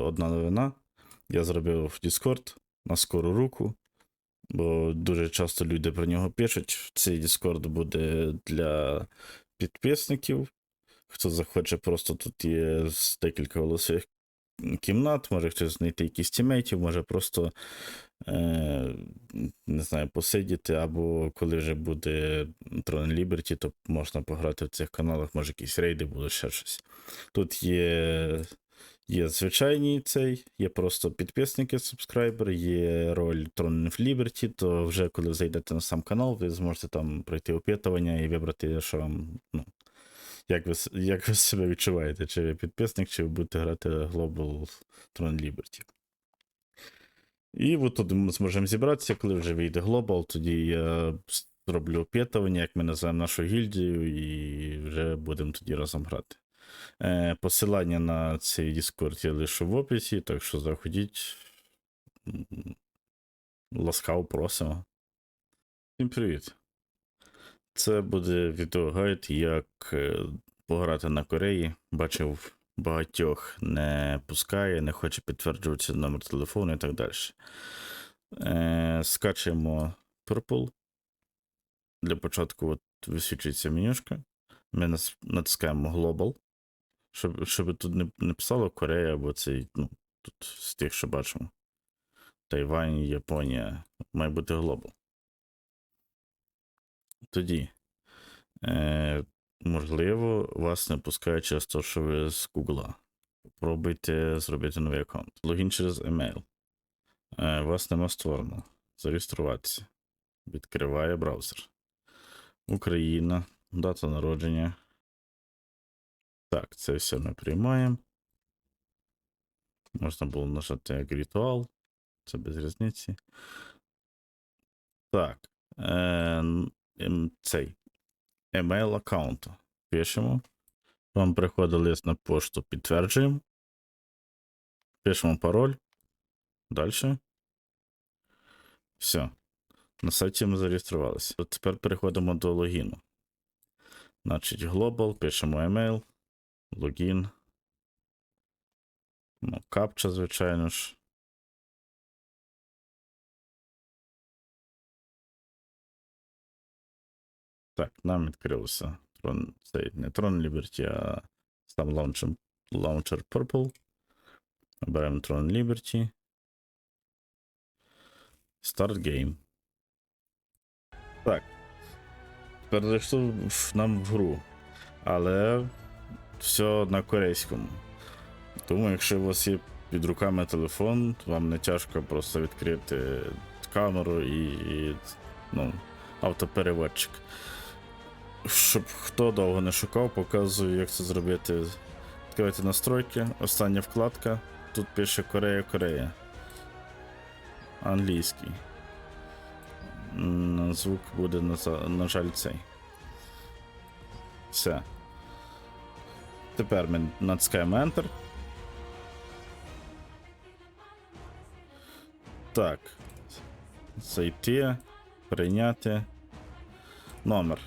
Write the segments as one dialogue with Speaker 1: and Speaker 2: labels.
Speaker 1: Одна новина. Я зробив Discord на скору руку, бо дуже часто люди про нього пишуть. Цей Discord буде для підписників. Хто захоче, просто тут є декілька голосових кімнат, може хтось знайти якісь тімейтів, може просто е, не знаю, посидіти, або коли вже буде Tron Liberty, то можна пограти в цих каналах, може якісь рейди будуть ще щось. Тут є, є звичайний цей, є просто підписники, субскрайбер, є роль Tron of Liberty, то вже коли ви зайдете на сам канал, ви зможете там пройти опитування і вибрати, що вам, ну, як ви, як ви себе відчуваєте, чи ви підписник, чи ви будете грати Global Tron Liberty. І от тут ми зможемо зібратися, коли вже вийде Global, тоді я зроблю опитування, як ми називаємо нашу гільдію, і вже будемо тоді разом грати. Е, посилання на цей Discord я лишу в описі, так що заходіть. Ласкаво просимо. Всім привіт. Це буде відеогайд, як е, пограти на Кореї. Бачив, багатьох не пускає, не хоче підтверджуватися номер телефону і так далі. Е, скачуємо Purple. Для початку от висвічується менюшка. Ми натискаємо Global. Щоб, щоб тут не, не писало Корея або цей, ну, тут з тих, що бачимо. Тайвань, Японія. Має бути Global. Тоді, е, можливо, вас не пускає через те, що ви з Гугла. Пробуйте зробити новий аккаунт. Логін через емейл. Е, вас нема створено. Зареєструватися. Відкриває браузер. Україна. Дата народження. Так, це все ми приймаємо. Можна було нажати як ритуал. Це без різниці. Так. Е, цей. Емейл аккаунту. Пишемо. Вам приходить лист на пошту, підтверджуємо. Пишемо пароль. Далі. Все. На сайті ми зареєструвалися. Тепер переходимо до логіну. Значить, Global, пишемо емейл, логін. Ну, капча, звичайно ж. Так, нам відкрився Tron, цей не Tron Liberty, а сам лаунчер, лаунчер Purple. Оберемо Tron Liberty. Start game. Так. Тепер зайшло нам в гру. Але все на корейському. Тому, якщо у вас є під руками телефон, вам не тяжко просто відкрити камеру і, і ну, автопереводчик. Щоб хто довго не шукав, показую, як це зробити. Відкривайте настройки, остання вкладка. Тут пише Корея, Корея. Англійський. Звук буде, на жаль, цей. Все. Тепер ми натискаємо Enter. Так. Зайти, прийняти номер.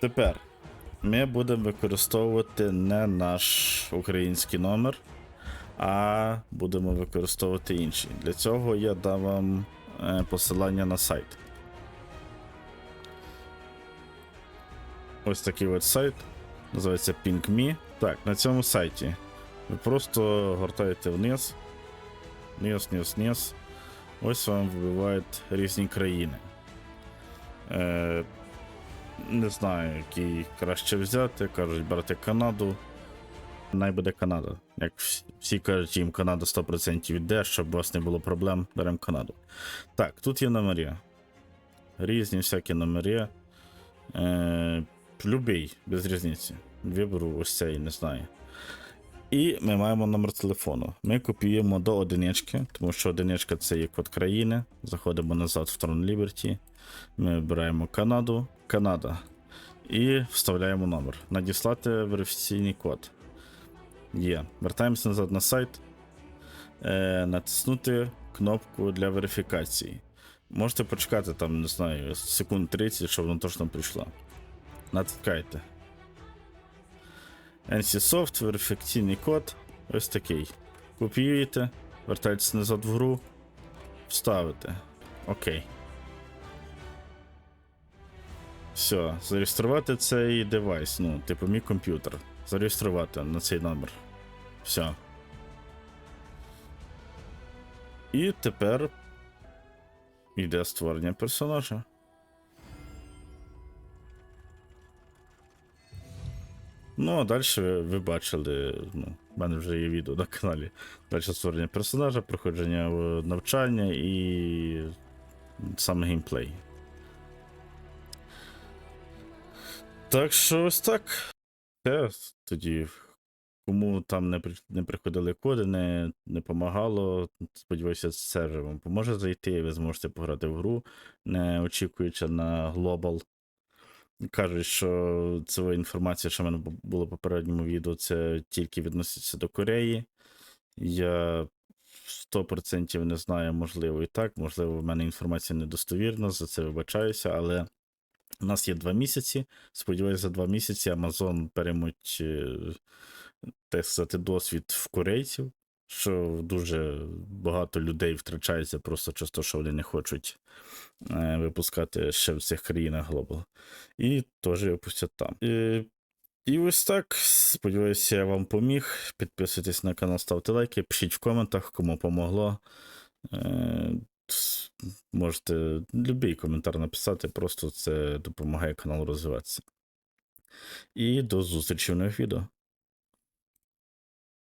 Speaker 1: Тепер ми будемо використовувати не наш український номер, а будемо використовувати інший. Для цього я дам вам е, посилання на сайт. Ось такий от сайт. Називається PingMe. Так, на цьому сайті ви просто гортаєте вниз. Вниз, вниз, вниз. Ось вам вибивають різні країни. Е, не знаю, який краще взяти. Кажуть, брати Канаду. Най буде Канада. Як всі кажуть, їм Канада 100% йде, щоб у вас не було проблем, беремо Канаду. Так, тут є номери. Різні всякі номери. Е, любий, без різниці. Виберу ось цей, не знаю. І ми маємо номер телефону. Ми копіюємо до одинички, тому що одиничка це є код країни. Заходимо назад в Tron Liberty. Ми обираємо Канаду, Канада. І вставляємо номер. Надіслати верифікаційний код. Є. Вертаємося назад на сайт. Е, натиснути кнопку для верифікації. Можете почекати там, не знаю, секунд 30, щоб воно точно прийшло. Натискайте. NCSoft, верифікаційний код. Ось такий. Копіюєте, вертаєтесь назад в гру, вставите. Окей. Все, зареєструвати цей девайс, ну, типу мій комп'ютер. Зареєструвати на цей номер. Все. І тепер йде створення персонажа. Ну, а далі ви, бачили, ну, в мене вже є відео на каналі. Далі створення персонажа, проходження е, навчання і саме геймплей. Так що ось так. Це тоді. Кому там не, не приходили коди, не, не помагало. Сподіваюся, вже вам поможе зайти, і ви зможете пограти в гру, не очікуючи на глобал. Кажуть, що ця інформація, що в мене бу- було в попередньому відео, це тільки відноситься до Кореї. Я 100% не знаю, можливо, і так. Можливо, в мене інформація недостовірна, за це вибачаюся, але у нас є два місяці. Сподіваюся, за два місяці Amazon переймуть, е, так сказати, досвід в корейців, що дуже багато людей втрачається просто те, що вони не хочуть е, випускати ще в цих країнах Global. І теж випустять там. І, і ось так. Сподіваюся, я вам поміг. Підписуйтесь на канал, ставте лайки, пишіть в коментах, кому помогло. Е, Можете будь-який коментар написати, просто це допомагає каналу розвиватися. І до зустрічі в нових відео.